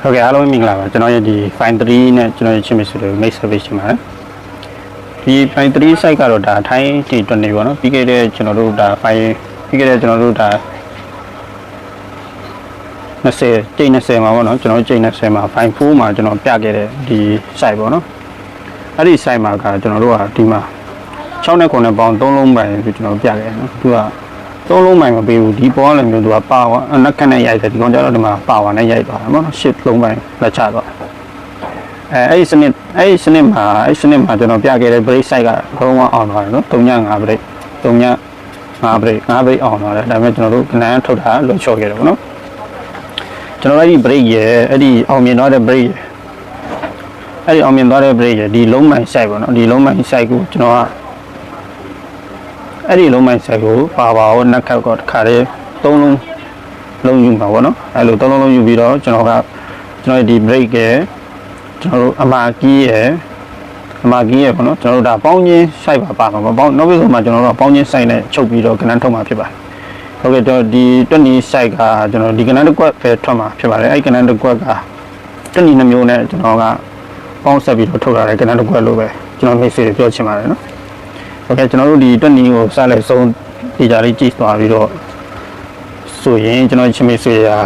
ဟုတ်ကဲ့အားလုံးမင်္ဂလာပါကျွန်တော်ရဲ့ဒီ fine 3နဲ့ကျွန်တော်ရဲ့ချင်းမစ်ဆိုလို့ make service ရှိပါတယ်ဒီ fine 3 site ကတော့ဒါထိုင်းတီတွနေပေါ့နော်ပြီးခဲ့တဲ့ကျွန်တော်တို့ဒါ fine ပြီးခဲ့တဲ့ကျွန်တော်တို့ဒါ20ကျိတ်20မှာပေါ့နော်ကျွန်တော်ကျိတ်20မှာ fine 4မှာကျွန်တော်ပြခဲ့တဲ့ဒီ site ပေါ့နော်အဲ့ဒီ site မှာကကျွန်တော်တို့ကဒီမှာ6နဲ့9နဲ့ပေါင်း3လုံးပိုင်ပြီးကျွန်တော်ပြခဲ့တယ်နော်သူက သုံးလုံးမိုင်မပေးဘူးဒီပေါ်လည်းမျိုးသူကပါဝါနက်ခက်နဲ့ရိုက်တယ်ဒီကောင်ကျတော့ဒီမှာပါဝါနဲ့ရိုက်သွားတယ်ပေါ့နော်ရှစ်လုံးပိုင်းလက်ချသွားတယ်အဲအဲ့ဒီစနစ်အဲ့ဒီစနစ်မှာအဲ့ဒီစနစ်မှာကျွန်တော်ပြခဲ့တဲ့ brake side ကလုံးဝအောင်သွားတယ်နော်3ည5 brake 3ည5 brake 5 brake အောင်သွားတယ်ဒါပေမဲ့ကျွန်တော်တို့ကနန်းထုတ်တာလွတ်ချော်ခဲ့တယ်ပေါ့နော်ကျွန်တော်အဲ့ဒီ brake ရဲ့အဲ့ဒီအောင်မြင်သွားတဲ့ brake ရဲ့အဲ့ဒီအောင်မြင်သွားတဲ့ brake ရဲ့ဒီလုံးမိုင် side ပေါ့နော်ဒီလုံးမိုင် side ကိုကျွန်တော်က အဲ့ဒီလုံးမိုင်းဆက်ကိုပါပါကိုနက်ခတ်ကောတခါလေးသုံးလုံးလုံးယူမှာပေါ့နော်အဲ့လိုသုံးလုံးလုံးယူပြီးတော့ကျွန်တော်ကကျွန်တော်ဒီ break ရယ်ကျွန်တော်တို့အမာကီးရယ်အမာကီးရယ်ပေါ့နော်ကျွန်တော်တို့ဒါပေါင်းချင်း site ပါပါမှာပေါ့ပေါင်းနောက်ပြီးဆိုမှကျွန်တော်တို့ကပေါင်းချင်း site နဲ့ချုပ်ပြီးတော့ကဏ္ဍထုတ်မှာဖြစ်ပါတယ်ဟုတ်ကဲ့ကျွန်တော်ဒီတွက်နီ site ကကျွန်တော်ဒီကဏ္ဍတစ်ကွက်ပဲထွက်မှာဖြစ်ပါတယ်အဲ့ဒီကဏ္ဍတစ်ကွက်ကတွက်နီနှမျိုးနဲ့ကျွန်တော်ကပေါင်းဆက်ပြီးတော့ထုတ်လာတဲ့ကဏ္ဍတစ်ကွက်လို့ပဲကျွန်တော်မိတ်ဆွေတွေပြောချင်ပါတယ်နော် ဟုတ်ကဲ့ကျွန်တော်တို့ဒီတက်နီကိုစလိုက်ဆုံးဒီကြလေးကြည့်သွားပြီးတော့ဆိုရင်ကျွန်တော်ချင်းမေဆွေရာ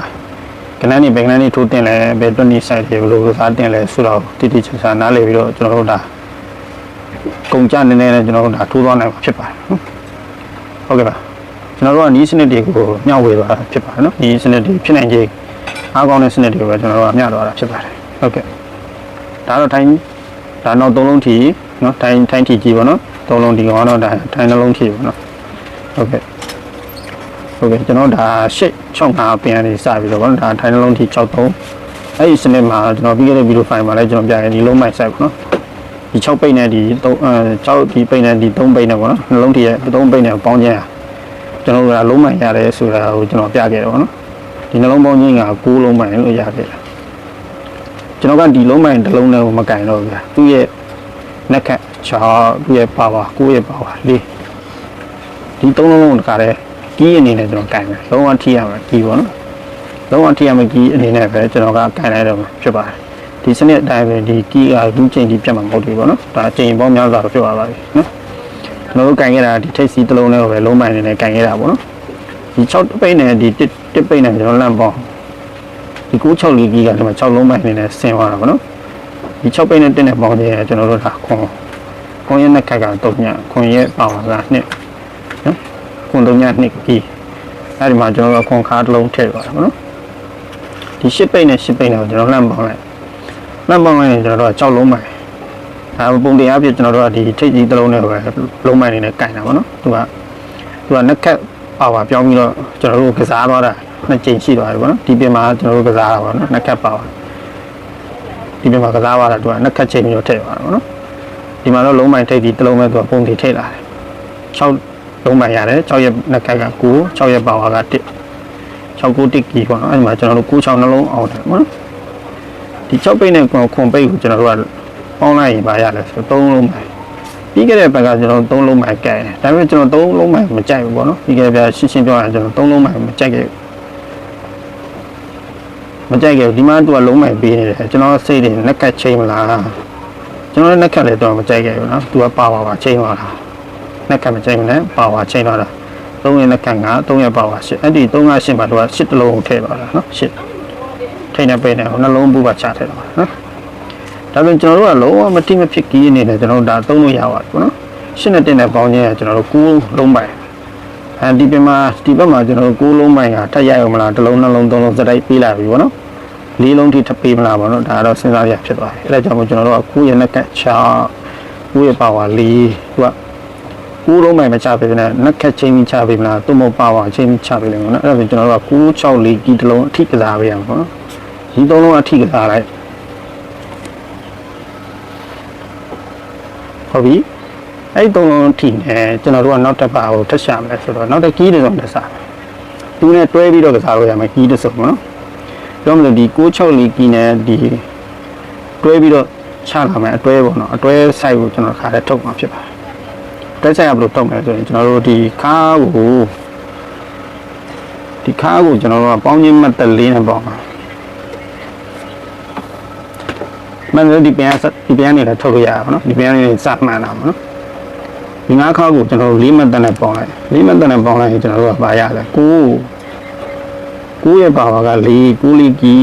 ကနန်းနေဘယ်ကနန်းနေထိုးတင်လဲဘယ်တက်နီ site တွေဘယ်လိုစားတင်လဲဆိုတော့တိတိကျကျနားလည်ပြီးတော့ကျွန်တော်တို့ဒါကုန်ကြနေနေနဲ့ကျွန်တော်တို့ဒါထိုးသွားနိုင်မှာဖြစ်ပါတယ်ဟုတ်ကဲ့ပါကျွန်တော်တို့ကနီးစနစ်တွေကိုမျှဝေသွားတာဖြစ်ပါတယ်နော်နီးစနစ်တွေဖြစ်နိုင်ခြင်းအားကောင်းတဲ့စနစ်တွေကိုပဲကျွန်တော်တို့ကမျှသွားတာဖြစ်ပါတယ်ဟုတ်ကဲ့ဒါတော့ထိုင်းဒါနောက်သုံးလုံးထီနော်ထိုင်းထိုင်းထီကြီးပေါ့နော် သုံးလုံးဒီကောင်ကတော့ဒါထိုင်းနှလုံးဖြည့်ပါတော့ဟုတ်ကဲ့ဟုတ်ကဲ့ကျွန်တော်ဒါရှစ်65ပင်ကနေစပြီးတော့ဗောနော်ဒါထိုင်းနှလုံးထိ63အဲ့ဒီစနစ်မှာကျွန်တော်ပြီးခဲ့တဲ့ဗီဒီယိုဖိုင်မှာလည်းကျွန်တော်ပြရင်ဒီလုံးမိုက်ဆိုင်ပေါ့နော်ဒီ6ပိတ်နဲ့ဒီ3အဲ6ဒီပိတ်နဲ့ဒီ3ပိတ်နဲ့ပေါ့နော်နှလုံးထိရဲ့3ပိတ်နဲ့ပေါင်းခြင်းอ่ะကျွန်တော်တို့ကလုံးမိုက်ရတယ်ဆိုတာကိုကျွန်တော်ပြခဲ့တယ်ဗောနော်ဒီနှလုံးပေါင်းခြင်းက9လုံးမိုက်လို့ရခဲ့တယ်ကျွန်တော်ကဒီလုံးမိုက်တစ်လုံးနဲ့မကင်တော့ဘူးဗျာသူ့ရဲ့ နက်ခတ်ချာပြည့်ပါပါကိုရဲ့ပါပါလေးဒီသုံးလုံးလုံးတခါတည်းကီးအနေနဲ့ကျွန်တော်ကင်တယ်လုံးဝထိရမှာကီးပေါ့နော်လုံးဝထိရမှာကီးအနေနဲ့ပဲကျွန်တော်ကကင်လိုက်တော့မှာဖြစ်ပါတယ်ဒီစနစ်အတိုင်းပဲဒီကီးကလူချင်းဒီပြတ်မှာမဟုတ်ဘူးပေါ့နော်ဒါအချိန်ပေါင်းများစွာတော့ဖြစ်သွားပါပြီနော်ကျွန်တော်တို့ကင်ခဲ့တာဒီထိတ်စီတစ်လုံးနဲ့ပဲလုံးမိုင်နေနဲ့ကင်ခဲ့တာပေါ့နော်ဒီ6ပိတ်နဲ့ဒီ1ပိတ်နဲ့ကျွန်တော်လန့်ပေါင်းဒီ96လေးကီးကဒီမှာ6လုံးမိုင်နေနဲ့ဆင်သွားတာပေါ့နော် ဒီ6ပိတ်နဲ့တင်းတဲ့ပေါင်းခြင်းရကျွန်တော်တို့ဒါခွန်ခွန်ရဲ့နဲ့ခက်က3ညခွန်ရဲ့ပါဝါက2နော်ခွန်3ည2ကြီးအဲဒီမှာကျွန်တော်တို့ခွန်ခါတစ်လုံးထည့်ပါတော့နော်ဒီ10ပိတ်နဲ့10ပိတ်နဲ့ကျွန်တော်လှမ်းပေါင်းလိုက်လှမ်းပေါင်းလိုက်ရင်ကျွန်တော်တို့က6လုံးမိုင်အဲပုံတင်အပြည့်ကျွန်တော်တို့ကဒီထိတ်ကြီးတစ်လုံးနဲ့ပဲလုံးမိုင်နေနဲ့ကင်တာပေါ့နော်သူကသူကနဲ့ခက်ပါဝါပြောင်းပြီးတော့ကျွန်တော်တို့ကစားသွားတာနှစ်ကြိမ်ရှိသွားပြီပေါ့နော်ဒီပြင်မှာကျွန်တော်တို့ကစားတာပေါ့နော်နဲ့ခက်ပါဝါ ဒီပြင်မှာကစားသွားတာသူကနှစ်ခတ်ချိန်ပြီးတော့ထည့်သွားတာပေါ့နော်ဒီမှာတော့လုံးမိုင်ထိပ်ပြီးတစ်လုံးပဲသူကပုံတီထည့်လာတယ်6လုံးမိုင်ရတယ်6ရက်နှစ်ခတ်က9 6ရက်ပါဝါက1 6 9တစ်ကြီးပေါ့နော်အဲဒီမှာကျွန်တော်တို့9 6နှလုံးအောင်တယ်ပေါ့နော်ဒီ6ပိတ်နဲ့ခွန်ပိတ်ကိုကျွန်တော်တို့ကပေါင်းလိုက်ရင်ပါရလဲဆို3လုံးမိုင်ပြီးခဲ့တဲ့ဘက်ကကျွန်တော်3လုံးမိုင်ကဲတယ်ဒါပေမဲ့ကျွန်တော်3လုံးမိုင်မကြိုက်ဘူးပေါ့နော်ပြီးခဲ့တဲ့ရှင်းရှင်းပြောရရင်ကျွန်တော်3လုံးမိုင်မကြိုက်ခဲ့ဘူး မကြိုက်ခဲ့ဘူးဒီမှာသူကလုံးမိုင်ပေးနေတယ်ကျွန်တော်စိတ်တွေနက်ကတ်ချိန်မလားကျွန်တော်လည်းနက်ကတ်လည်းတော့မကြိုက်ခဲ့ဘူးနော်သူကပါပါပါချိန်သွားတာနက်ကတ်မချိန်မနဲ့ပါပါချိန်သွားတာသုံးရက်နက်ကတ်ကသုံးရက်ပါပါရှစ်အဲ့ဒီသုံးကရှစ်မှာသူကရှစ်တလုံးကိုထည့်သွားတာနော်ရှစ်ထိနေပေးနေဟိုနှလုံးဘူးပါချထည့်သွားတာနော်ဒါပေမဲ့ကျွန်တော်တို့ကလုံးဝမတိမဖြစ်ကြီးအနေနဲ့ကျွန်တော်တို့ဒါသုံးလို့ရပါတယ်ပေါ့နော်ရှစ်နဲ့တင်တဲ့ပေါင်းချင်းကကျွန်တော်တို့9လုံးပိုင် အဲဒီပြင်မှာဒီဘက်မှာကျွန်တော်တို့9လုံးပိုင်ကထက်ရအောင်မလားတစ်လုံးနှလုံးသုံးလုံးစတိုက်ပေးလာပြီပေါ့နော်လေးလုံးထိထပ်ပေးမလားပေါ့နော်ဒါကတော့စဉ်းစားရဖြစ်သွားတယ်အဲဒါကြောင့်မို့ကျွန်တော်တို့ကကူးရနဲ့ကတ်ချာကူးရပါဝါလေးသူကကူးလုံးမိုင်မချပေးနဲ့နက်ခက်ချင်းချင်းချပေးမလားသူ့မပါဝါချင်းချင်းချပေးလိမ့်မယ်နော်အဲ့ဒါဆိုကျွန်တော်တို့ကကူး6လေးကြီးတစ်လုံးအထိကစားပေးရမှာပေါ့နော်ဒီသုံးလုံးအထိကစားလိုက်ဟုတ်ပြီ အဲ့ဒီသုံးလုံးအထိနဲ့ကျွန်တော်တို့ကနောက်တစ်ပါကိုထပ်ရှာမယ်ဆိုတော့နောက်တစ်ကီးတစ်စုံတစ်စားသူနဲ့တွဲပြီးတော့ကစားလို့ရမယ်ကီးတစ်စုံပေါ့နော်ပြောမလို့ဒီ66လီကီနဲ့ဒီတွဲပြီးတော့ချလာမယ်အတွဲပေါ့နော်အတွဲ site ကိုကျွန်တော်ခါတဲ့ထုတ်မှာဖြစ်ပါတယ်တွဲ site ကဘယ်လိုထုတ်မလဲဆိုရင်ကျွန်တော်တို့ဒီခါးကိုဒီခါးကိုကျွန်တော်တို့ကပေါင်းချင်းမတ်တက်လေးနဲ့ပေါင်းပါမှန်တယ်ဒီပြန်ဆက်ဒီပြန်နေလည်းထုတ်လို့ရပါတော့ဒီပြန်နေစမှန်တာပါနော် ဒီငါးခါကိုကျွန်တော်တို့၄မှတ်တန်းနဲ့ပေါင်းလိုက်၄မှတ်တန်းနဲ့ပေါင်းလိုက်ရင်ကျွန်တော်တို့ကပါရတယ်9 9ရဲ့ပါဝါက4 9လေးကီ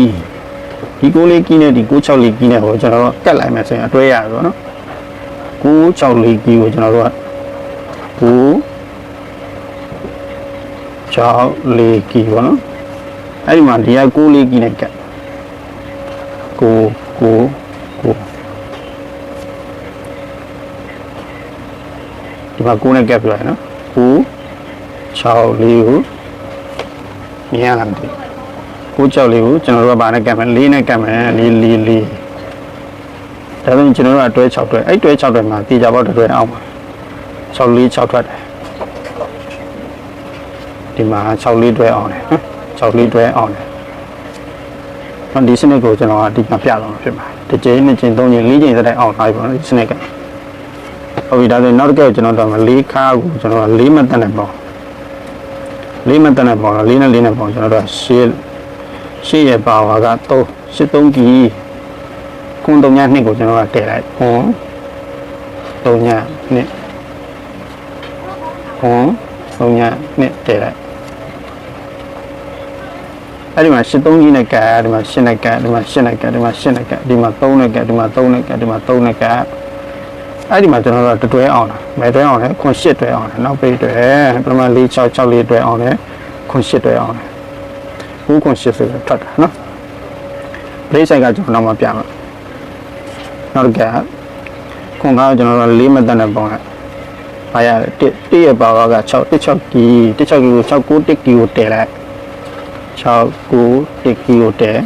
ဒီ9လေးကီနဲ့ဒီ9 6လေးကီနဲ့ဟောကျွန်တော်တို့ကတ်လိုက်မယ်ဆိုရင်အတွဲရတယ်ပေါ့နော်9 6လေးကီကိုကျွန်တော်တို့က9 6လေးကီပေါ့နော်အဲ့ဒီမှာဒီက9လေးကီနဲ့ကတ်9 9 မှာကိုနဲ့ကပ်ပြရတယ်နော်ကို6လေးကိုမြင်ရလားမသိဘူးကို6လေးကိုကျွန်တော်တို့ကဗာနဲ့ကပ်မယ်လေးနဲ့ကပ်မယ်လေးလေးလေးဒါဆိုရင်ကျွန်တော်တို့ကတွဲ6တွဲအဲ့တွဲ6တွဲမှာတေချာပေါက်တစ်တွဲအောင်ပါ6လေး6ထွက်တယ်ဒီမှာ6လေးတွဲအောင်တယ်နော်6လေးတွဲအောင်တယ်နော်ဒီစနစ်ကိုကျွန်တော်ကဒီမှာပြတော့မှာဖြစ်ပါတယ်တစ်ချိန်နှစ်ချိန်သုံးချိန်လေးချိန်စတဲ့အောင်ထားပြီပေါ့နော်ဒီစနစ်က ဟုတ်ပြီဒါဆိုရင်နောက်တစ်ကကျွန်တော်တော့လေးခါကိုကျွန်တော်ကလေးမတက်နဲ့ပေါ့လေးမတက်နဲ့ပေါ့လေးနဲ့လေးနဲ့ပေါ့ကျွန်တော်တို့ရှေ့ရှေ့ရဲ့ပါဝါက3 83ကီခွန်း3ညနှစ်ကိုကျွန်တော်ကတည်လိုက်ခွန်း3ညနှစ်ခွန်း3ညနှစ်တည်လိုက်အဲ့ဒီမှာ83ကြီးနဲ့ကတ်ဒီမှာ8နဲ့ကတ်ဒီမှာ8နဲ့ကတ်ဒီမှာ8နဲ့ကတ်ဒီမှာ3နဲ့ကတ်ဒီမှာ3နဲ့ကတ်ဒီမှာ3နဲ့ကတ် အဲ့ဒီမှာကျွန်တော်တို့တတွဲအောင်တာမဲတွဲအောင်တယ်ခွန်8တွဲအောင်တယ်နောက်ပိတ်တွဲပထမ4 6 6လေးတွဲအောင်တယ်ခွန်8တွဲအောင်တယ်ဘူးခွန်8ဆိုတော့ထွက်တာနော်ပရိဆိုင်ကကျွန်တော်နောက်မှပြမှာနောက်ကခွန်ကားကိုကျွန်တော်တို့၄မတက်နဲ့ပေါင်းလိုက်ဘာရလဲ1 1ရဲ့ပါဝါက6 16ကီ16ကီကို6 9 1ကီကိုတည်လိုက်6 9 1ကီကိုတည်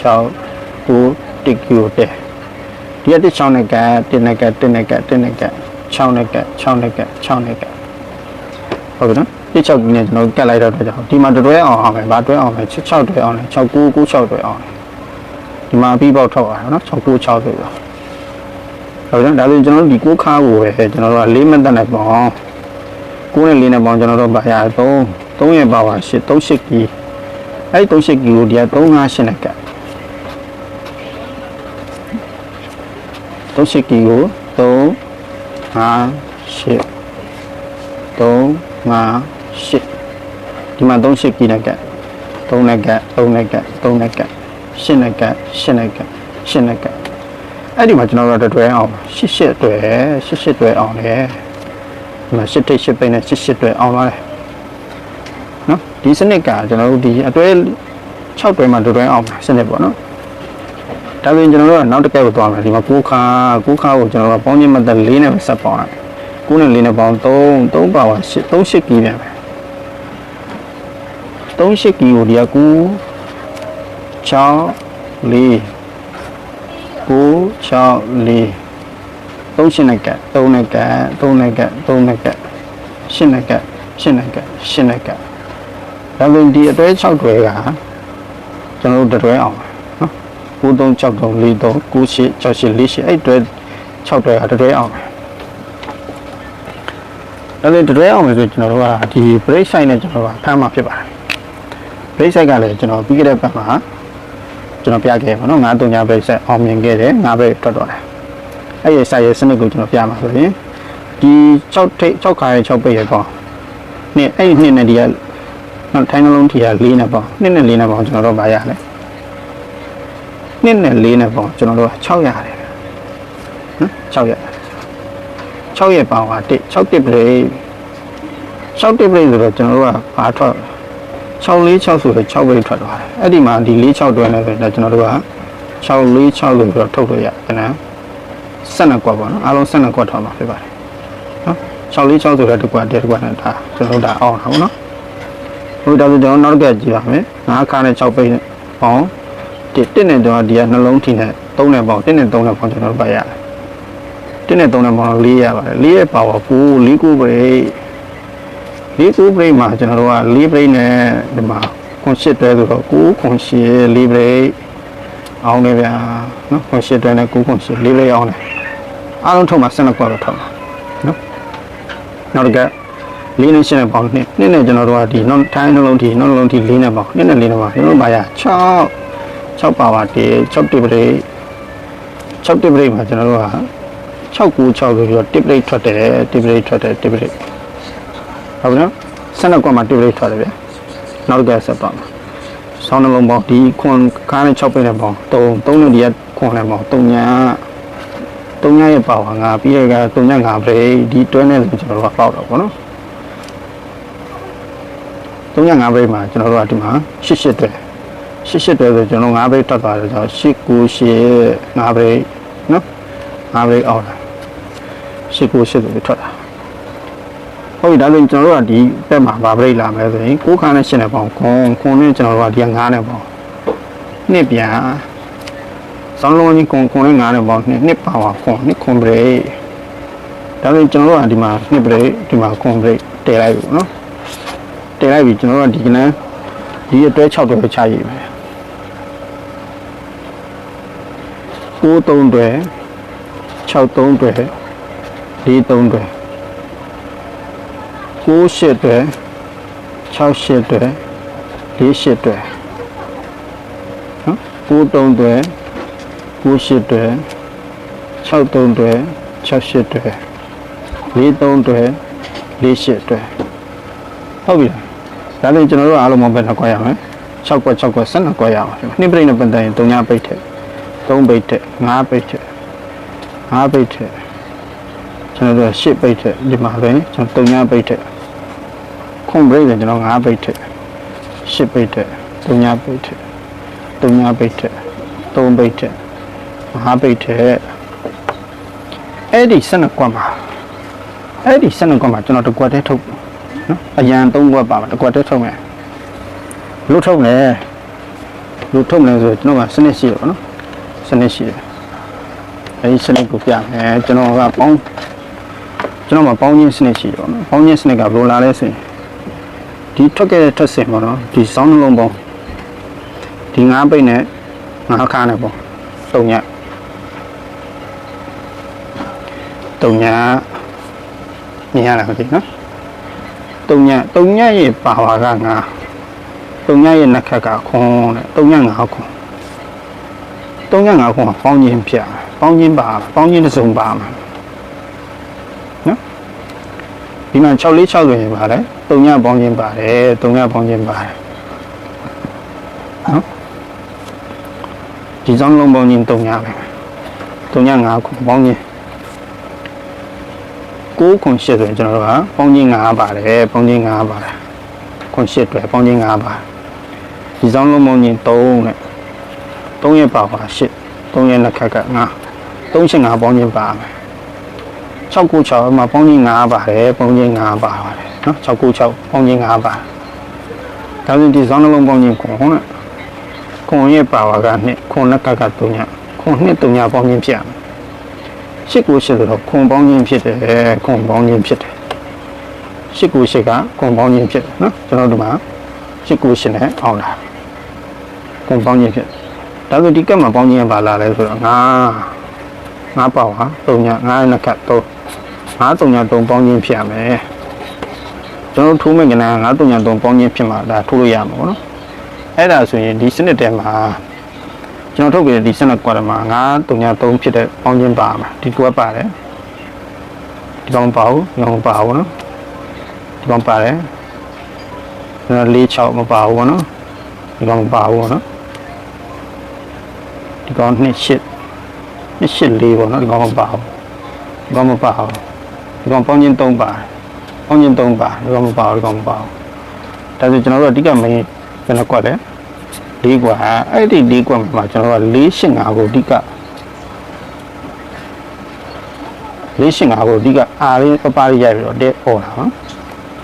6 9 1ကီကိုတည် ဒီကတစ်6နဲ့က1နဲ့က1နဲ့က1နဲ့က6နဲ့က6နဲ့က6နဲ့ကဟုတ်ပြီနော်တစ်6ကီနဲ့ကျွန်တော်ကတ်လိုက်တော့ကြောင့်ဒီမှာတွဲအောင်အောင်ပဲဗာတွဲအောင်ပဲ6တွဲအောင်လဲ6 9 9 6တွဲအောင်ဒီမှာပြီးပေါက်ထောက်ရအောင်နော်6 9 6ဆိုတော့ဟုတ်တယ်ဒါဆိုကျွန်တော်တို့ဒီကိုခါကိုပဲကျွန်တော်တို့က၄မတက်နဲ့ပေါင်း9နဲ့4နဲ့ပေါင်းကျွန်တော်တို့ဗာရ3 3ရဲ့ပါဝါ8 3 8ကီအဲ့ဒီ38ကီကိုဒီက358နဲ့ကတ် 38ကီကို358 358ဒီမှာ38ကီနဲ့ကတ်3နဲ့ကတ်3နဲ့ကတ်3နဲ့ကတ်8နဲ့ကတ်8နဲ့ကတ်8နဲ့ကတ်အဲ့ဒီမှာကျွန်တော်တို့တွဲအောင်88တွဲ88တွဲအောင်လေဒီမှာ8ထိပ်8ပိတ်နဲ့88တွဲအောင်လာတယ်နော်ဒီစနစ်ကကျွန်တော်တို့ဒီအတွဲ6တွဲမှာတွဲအောင်စနစ်ပေါ့နော် ဒါဆိုရင်ကျွန်တော်တို့ကနောက်တစ်ကက်ကိုသွားမယ်ဒီမှာ9ခါ9ခါကိုကျွန်တော်တို့ကပေါင်းချင်းမသက်4နဲ့ဆက်ပေါင်းလိုက်9နဲ့4နဲ့ပေါင်း3 3ပါဝါ8 3 8ကီးပြန်မယ်3 8ကီးကိုဒီက9 6 4 9 6 4 3ရှင်းနဲ့ကတ်3နဲ့ကတ်3နဲ့ကတ်3နဲ့ကတ်ရှင်းနဲ့ကတ်ရှင်းနဲ့ကတ်ရှင်းနဲ့ကတ်ဒါဆိုဒီအတွဲ6တွဲကကျွန်တော်တို့တွဲအောင်နော် 9363 43 98 68 48အဲ့တွဲ6တွဲကတွဲအောင်ဒါဆိုတွဲအောင်မယ်ဆိုကျွန်တော်တို့ကဒီ break side နဲ့ကျွန်တော်တို့ကဖမ်းမှာဖြစ်ပါတယ် break side ကလည်းကျွန်တော်ပြီးခဲ့တဲ့ပတ်မှာကျွန်တော်ပြခဲ့ပါတော့9 3ည break side အောင်မြင်ခဲ့တယ်9 break ထွက်တော့တယ်အဲ့ဒီ side ရဲ့စနစ်ကိုကျွန်တော်ပြမှာဆိုရင်ဒီ6ထိပ်6ခါရဲ့6ပိတ်ရဲ့ပေါ့နှစ်အဲ့ဒီနှစ်နဲ့ဒီကနောက်ထိုင်းနှလုံးထီက4နဲ့ပေါ့နှစ်နဲ့4နဲ့ပေါ့ကျွန်တော်တို့ဗာရလဲ နှစ်နဲ့4နဲ့ပေါ့ကျွန်တော်တို့က6ရတယ်နော်6ရ6ရပါဝါ1 6တစ်ပရိ6တစ်ပရိဆိုတော့ကျွန်တော်တို့ကဘာထွက်6 4 6ဆိုတော့6ပိတ်ထွက်သွားတယ်အဲ့ဒီမှာဒီ4 6တွဲနေဆိုတော့ကျွန်တော်တို့က6 4 6လို့ပြောထုတ်လို့ရတယ်နော်12ကွက်ပေါ့နော်အားလုံး12ကွက်ထောက်မှာဖြစ်ပါတယ်နော်6 4 6ဆိုတော့တစ်ကွက်တစ်ကွက်နဲ့ဒါကျွန်တော်တို့ဒါအောင်တာပေါ့နော်ဟုတ်ဒါဆိုကျွန်တော်နောက်ကကြည့်ပါမယ်9ခါနဲ့6ပိတ်နဲ့ပေါင်း တစ်တစ်နဲ့တော့ဒီကနှလုံးထိနဲ့3နဲ့ပေါင်း1နဲ့3နဲ့ပေါင်းကျွန်တော်တို့ပတ်ရတယ်1နဲ့3နဲ့ပေါင်း4ရပါတယ်4ရဲ့ပါဝါ9 4 9ပဲ4 9ဘရိတ်မှာကျွန်တော်တို့က4ဘရိတ်နဲ့ဒီမှာခွန်8တွဲဆိုတော့9ခွန်8 4ဘရိတ်အောင်တယ်ဗျာနော်ခွန်8တွဲနဲ့9ခွန်8 4ဘရိတ်အောင်တယ်အားလုံးထုံမှာ12ခွက်ပဲထုံမှာနော်နောက်တစ်ကလေးနဲ့ရှင်းနဲ့ပေါင်းနှစ်နှစ်နဲ့ကျွန်တော်တို့ကဒီနောက်ထိုင်းနှလုံးထိနှလုံးထိလေးနဲ့ပေါင်းနှစ်နဲ့လေးနဲ့ပေါင်းကျွန်တော်တို့ပါရ6 6ပါပါတေ6တိပရိ6တစ်ပရိတ်မှာကျွန်တော်တို့က696ဆိုပြီးတော့တစ်ပရိတ်ထွက်တယ်တစ်ပရိတ်ထွက်တယ်တစ်ပရိတ်ဟုတ်ပြီနော်12ကွက်မှာတစ်ပရိတ်ထွက်တယ်ဗျနောက်တစ်ကဆက်ပါမှာဆောင်းနှလုံးပေါင်းဒီခွန်ကားနဲ့6ပိတ်တဲ့ပေါင်း3 3နဲ့ဒီကခွန်နဲ့ပေါင်း3ညာ3ညာရဲ့ပါဝါငါပြီးရက3ညာ5ပရိတ်ဒီတွဲနဲ့ဆိုကျွန်တော်တို့ကပေါက်တော့ဗောနော်3ညာ5ပရိတ်မှာကျွန်တော်တို့ကဒီမှာ88တွဲ 88တွဲဆိုကျွန်တော်5ပရိတ်ထွက်သွားတယ်ဆိုတော့898 5ပရိတ်နော်5ပရိတ်အောက်လာ898ဆိုပြီးထွက်တာဟုတ်ပြီဒါဆိုရင်ကျွန်တော်တို့ကဒီဘက်မှာဗာပရိတ်လာမယ်ဆိုရင်6ခန်းနဲ့8နဲ့ပေါင်းခွန်ခွန်နဲ့ကျွန်တော်တို့ကဒီက9နဲ့ပေါင်းနှစ်ပြန်ဆောင်းလုံးကြီးခွန်ခွန်နဲ့9နဲ့ပေါင်းနှစ်နှစ်ပါပါခွန်နှစ်ခွန်ပရိတ်ဒါဆိုရင်ကျွန်တော်တို့ကဒီမှာနှစ်ပရိတ်ဒီမှာခွန်ပရိတ်တည်လိုက်ပြီနော်တည်လိုက်ပြီကျွန်တော်တို့ကဒီကနန်းဒီအတွဲ6တွဲချရေးမယ် 9 3တွဲ6 3တွဲ4 3တွဲ9ရှစ်တွဲ6ရှစ်တွဲ4ရှစ်တွဲနော်9 3တွဲ9ရှစ်တွဲ6 3တွဲ6ရှစ်တွဲ4 3တွဲ4ရှစ်တွဲဟုတ်ပြီလားဒါလည်းကျွန်တော်တို့အားလုံးမပဲနှစ်ခွက်ရမယ်6ခွက်6ခွက်12ခွက်ရအောင်နှစ်ပြိနဲ့ပတ်သက်ရင်3ညပိတ်ထက် 3ပိတ်ထက်5ပိတ်ထက်5ပိတ်ထက်ကျွန်တော်တို့10ပိတ်ထက်ဒီမှာပဲကျွန်တော်3ညပိတ်ထက်ခွန်ဘရိတ်လည်းကျွန်တော်5ပိတ်ထက်10ပိတ်ထက်3ညပိတ်ထက်3ညပိတ်ထက်3ပိတ်ထက်5ပိတ်ထက်အဲ့ဒီ12ခွက်မှာအဲ့ဒီ12ခွက်မှာကျွန်တော်တစ်ခွက်တည်းထုတ်နော်အရန်3ခွက်ပါမှာတစ်ခွက်တည်းထုတ်မယ်လို့ထုတ်မယ်လို့ထုတ်မယ်ဆိုကျွန်တော်ကစနစ်ရှိတယ်ပေါ့နော် စနစ်ရှိတယ်အဲဒီစနစ်ကိုပြမယ်ကျွန်တော်ကပေါင်းကျွန်တော်မှာပေါင်းချင်းစနစ်ရှိတယ်ပေါ့နော်ပေါင်းချင်းစနစ်ကဘယ်လိုလာလဲဆိုရင်ဒီထွက်ခဲ့တဲ့ထွက်စင်ပေါ့နော်ဒီစောင်းနှလုံးပေါင်းဒီငါးပိတ်နဲ့ငါးခါနဲ့ပေါ့တုံညတုံညမြင်ရလားမသိနော်တုံညတုံညရဲ့ပါဝါကငါတုံညရဲ့နှက်ခက်ကခွန်တဲ့တုံညငါးခွန် တုံညငါးခွန်ကပေါင်းချင်းပြပေါင်းချင်းပါပေါင်းချင်းတစ်စုံပါမှာနော်ဒီမှာ646ဆိုရင်ပါလေတုံညပေါင်းချင်းပါတယ်တုံညပေါင်းချင်းပါတယ်နော်ဒီစောင်းလုံးပေါင်းချင်းတုံညပဲတုံညငါးခွန်ပေါင်းချင်း6ခွန်8ဆိုရင်ကျွန်တော်တို့ကပေါင်းချင်း9ပါတယ်ပေါင်းချင်း9ပါတယ်ခွန်8တွေပေါင်းချင်း9ပါဒီစောင်းလုံးပေါင်းချင်း3နဲ့ 3ရဲ့ပါပါ8 3ရဲ့နှစ်ခက်က9 3ရှင်9ပေါင်းချင်းပါမယ်696မှာပေါင်းချင်း9ပါတယ်ပေါင်းချင်း9ပါပါတယ်နော်696ပေါင်းချင်း9ပါဒါဆိုဒီစောင်းလုံးပေါင်းချင်းခွန်နဲ့ခွန်ရဲ့ပါဝါကနှစ်ခွန်နှစ်ခက်က3ညခွန်နှစ်3ညပေါင်းချင်းဖြစ်ရမယ်ရှစ်ကိုရှစ်ဆိုတော့ခွန်ပေါင်းခြင်းဖြစ်တယ်ခွန်ပေါင်းခြင်းဖြစ်တယ်ရှစ်ကိုရှစ်ကခွန်ပေါင်းခြင်းဖြစ်တယ်နော်ကျွန်တော်တို့မှာရှစ်ကိုရှစ်နဲ့အောင်လာခွန်ပေါင်းခြင်းဖြစ် ဒါဆိုဒီကက်မှာပေါင်းခြင်းပါလာလဲဆိုတော့ငါငါပေါက်ဟာ၃ညငါနှစ်ကတ်၃ငါ၃ည၃ပေါင်းခြင်းဖြစ်ရမယ်ကျွန်တော်ထိုးမဲ့ကနန်းငါ၃ည၃ပေါင်းခြင်းဖြစ်မှာဒါထိုးလို့ရမှာပေါ့နော်အဲ့ဒါဆိုရင်ဒီစနစ်တဲမှာကျွန်တော်ထုတ်ခဲ့တဲ့ဒီ12ကွာတမှာ9 3 3ဖြစ်တဲ့ပေါင်းချင်းပါမှာဒီကွက်ပါတယ်ဒီပေါင်းပါဘူးဒီပေါင်းပါဘူးနော်ဒီပေါင်းပါတယ်ကျွန်တော်4 6မပါဘူးနော်ဒီပေါင်းမပါဘူးနော် ဒီကောင်28 284ပေါ့နော်ဒီကောင်မပါဘူးဒီကောင်မပါဘူးဒီကောင်ပေါင်းချင်း3ပါတယ်ပေါင်းချင်း3ပါဒီကောင်မပါဘူးဒီကောင်မပါဘူးဒါဆိုကျွန်တော်တို့အဓိက main ကျွန်တော်ကွက်တယ်၄ကွက်အဲ့ဒီ၄ကွက်မှာကျွန်တော်က485ကိုအဓိက485ကိုအဓိကအားရင်းပပရရိုက်ပြီးတော့တက်ပေါ်တာနော်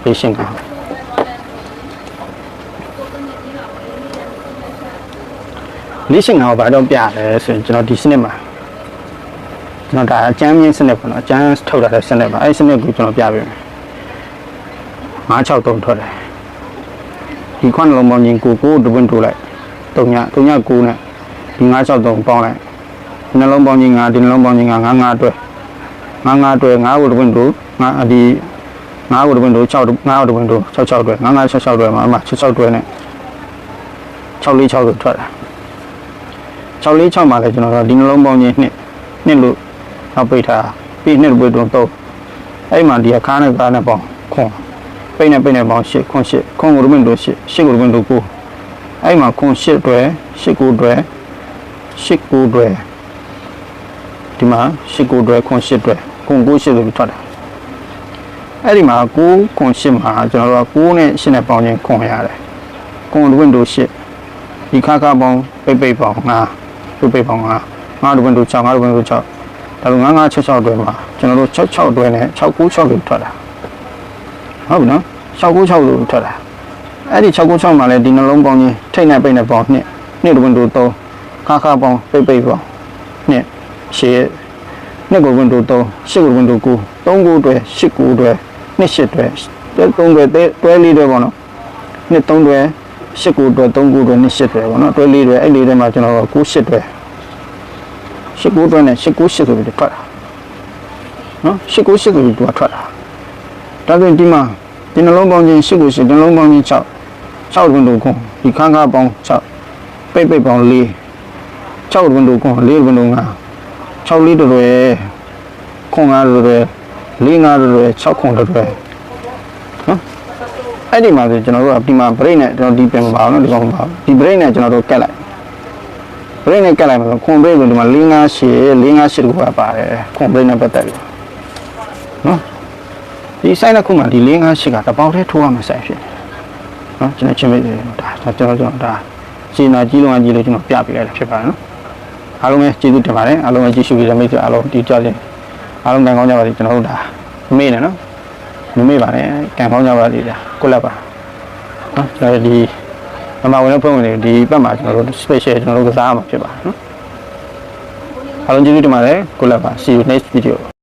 485 485ကိုဘာတော့ပြလဲဆိုရင်ကျွန်တော်ဒီစနစ်မှာကျွန်တော်ဒါအကျမ်းမြင့်စနစ်ပေါ့နော်အကျမ်းထုတ်တာတဲ့စနစ်ပါအဲ့ဒီစနစ်ကိုကျွန်တော်ပြပေးမယ်963ထွက်တယ်ဒီခွန်းလုံးပေါင်းချင်းကိုကိုတပွင့်ထိုးလိုက်3ည3ည9နဲ့ဒီ963ပေါင်းလိုက်ဒီနှလုံးပေါင်းချင်း9ဒီနှလုံးပေါင်းချင်း9 9 9တွဲ9 9တွဲ9ကိုတပွင့်ထိုး9ဒီ9ကိုတပွင့်ထိုး6 9ကိုတပွင့်ထိုး6 6တွဲ9 9 6 6တွဲမှာအမှ6 6တွဲနဲ့6 4 6ဆိုထွက်တာ 646မှာလည်းကျွန်တော်တို့ဒီနှလုံးပေါင်းချင်းနှစ်နှစ်လို့နောက်ပိတ်ထားပြီးနှစ်လို့ပိတ်တော့တော့အဲ့မှာဒီအခါနဲ့ကားနဲ့ပေါင်းခွန်ပိတ်နဲ့ပိတ်နဲ့ပေါင်းရှစ်ခွန်ရှစ်ခွန်ကိုရမင်းတို့ရှစ်ရှစ်ကိုရမင်းတို့ကိုအဲ့မှာခွန်ရှစ်တွဲရှစ်ကိုတွဲရှစ်ကိုတွဲဒီမှာရှစ်ကိုတွဲခွန်ရှစ်တွဲခွန်ကိုရှစ်လို့ထွက်တယ်အဲ့ဒီမှာ9ခွန်ရှစ်မှာကျွန်တော်တို့က9နဲ့ရှစ်နဲ့ပေါင်းချင်းခွန်ရတယ်ခွန်ရဝင်းတို့ရှစ်ဒီခါခါပေါင်းပိတ်ပိတ်ပေါင်း9 သူ့ပိတ်ပေါင်းကငါတို့ဘန်တို့6ငါတို့ဘန်တို့6ဒါလို့9966အတွဲမှာကျွန်တော်တို့66အတွဲနဲ့696လို့ထွက်တာဟုတ်နော်696လို့ထွက်တာအဲ့ဒီ696မှာလည်းဒီနှလုံးပေါင်းချင်းထိတ်နဲ့ပိတ်နဲ့ပေါင်းနှစ်နှစ်တို့ဘန်တို့3ခါခါပေါင်းပိတ်ပိတ်ပေါင်းနှစ်ရှေ့နှစ်ကိုဘန်တို့3ရှစ်ကိုဘန်တို့9 3ကိုအတွဲ8ကိုအတွဲနှစ်8အတွဲ3ကိုအတွဲတွဲလေးတွဲပေါ့နော်နှစ်3တွဲ ရှစ်ကိုအတွက်3ကိုအတွက်နှစ်ရှစ်တွေပေါ့နော်အတွဲလေးတွေအဲ့လေးတွေမှာကျွန်တော်9ရှစ်တွေရှစ်ကိုအတွက်နဲ့ရှစ်ကိုရှစ်ဆိုပြီးထွက်တာနော်ရှစ်ကိုရှစ်ဆိုပြီးသူကထွက်တာဒါဆိုရင်ဒီမှာဒီနှလုံးပေါင်းချင်းရှစ်ကိုရှစ်ဒီနှလုံးပေါင်းချင်း6 6တွင်တို့ခွန်ဒီခန်းကားပေါင်း6ပိတ်ပိတ်ပေါင်း4 6တွင်တို့ခွန်4တွင်တို့5 6လေးတွေခွန်5တွေ4 5တွေ6ခွန်တွေနော် အဲ့ဒီမှာဆိုကျွန်တော်တို့ကဒီမှာ break နဲ့ကျွန်တော်ဒီပင်မပါအောင်နော်ဒီကောင်မပါဘူးဒီ break နဲ့ကျွန်တော်တို့ကတ်လိုက် break နဲ့ကတ်လိုက်မှာဆိုခွန် break ဆိုဒီမှာ458 458တခုပါပါတယ်ခွန် break နဲ့ပတ်သက်ပြီးနော်ဒီ site တစ်ခုမှာဒီ458ကတပေါက်တည်းထိုးရမယ့် site ဖြစ်တယ်နော်ကျွန်တော်ချင်းမိတ်တယ်ဒါဒါကျွန်တော်ကျွန်တော်ဒါရှင်းနာကြီးလုံးအကြီးလေးကျွန်တော်ပြပေးလိုက်တာဖြစ်ပါတယ်နော်အားလုံးပဲကျေးဇူးတင်ပါတယ်အားလုံးပဲကြည့်ရှုပြီးတဲ့မိတ်ဆွေအားလုံးဒီကြောက်ချင်းအားလုံးတန်ကောင်းကြပါစေကျွန်တော်တို့ဒါမေ့နေနော် မမေ့ပါနဲ့ကံကောင်းကြပါလိမ့်ဗျာကိုလက်ပါနော်ကျွန်တော်ဒီမမဝင်တဲ့ဖွင့်ဝင်တွေဒီဘက်မှာကျွန်တော်တို့ special ကျွန်တော်တို့ကစားရမှာဖြစ်ပါတယ်နော်အားလုံးကျေးဇူးတင်ပါတယ်ကိုလက်ပါ see you next video